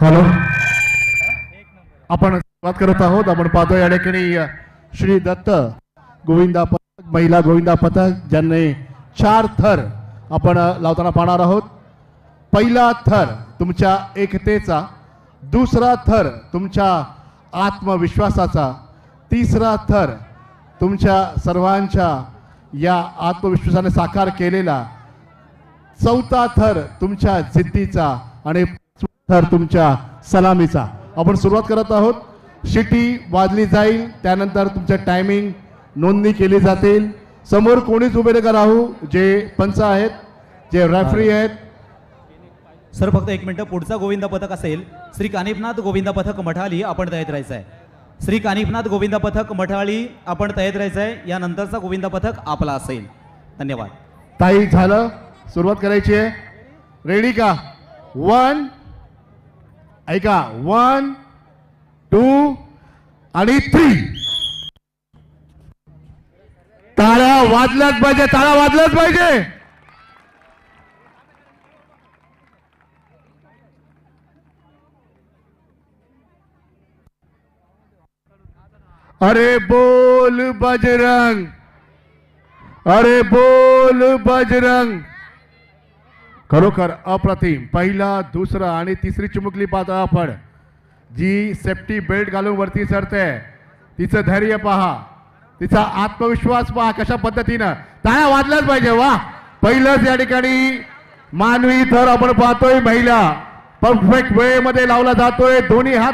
Hello. आपण सुरुवात करत आहोत. आपण पाहतो या ठिकाणी श्री दत्त गोविंदा पथक महिला गोविंदा पथक ज्यांनी चार थर आपण लावताना पाहणार आहोत. पहिला थर तुमच्या एकतेचा दुसरा थर तुमच्या आत्मविश्वासाचा तिसरा थर तुमच्या सर्वांच्या या आत्मविश्वासाने साकार केलेला चौथा थर तुमच्या जिद्दीचा आणि थर तुमच्या सलामीचा. आपण सुरुवात करत आहोत. शिटी वाजली जाईल त्यानंतर तुमचं टायमिंग नोंदणी केली जातील. समोर कोणीच उभे नका राहू जे पंच आहेत जे रेफरी आहेत. सर फक्त एक मिनिट पुढचा गोविंदा पथक असेल श्री कानिपनाथ गोविंदा पथक मठाली आपण तयार राहायचं आहे श्री कानिपनाथ गोविंदा पथक मठाळी आपण तयार राहायचं आहे यानंतरचा गोविंदा पथक आपला असेल. धन्यवाद. ताई झालं सुरुवात करायची आहे. रेडी का? वन ऐका वन टू आणि थ्री ताळ्या वाजल्याच पाहिजे टाळ्या वाजल्याच पाहिजे. अरे बोल बजरंग अरे बोल बजरंग. खरोखर अप्रतिम. पहिला दुसरा आणि तिसरी चिमुकली पाहतो आपण. जी सेफ्टी बेल्ट घालून वरती सरते तिचं धैर्य पहा. तिचा आत्मविश्वास पहा कशा पद्धतीनं. टाळ्या वाजल्याच पाहिजे वा. पहिलंच या ठिकाणी मानवी थर आपण पाहतोय महिला. परफेक्ट वेळेमध्ये लावला जातोय दोन्ही हात.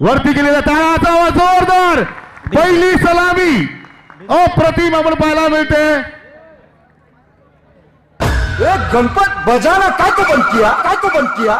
वरती गेलेला टाळाचा आवाज जोरदार. पहिली सलामी. अप्रतिम आपण पाहायला मिळते. ए गणपत बजाना काय तो बंद किया? काय तो बंद किया?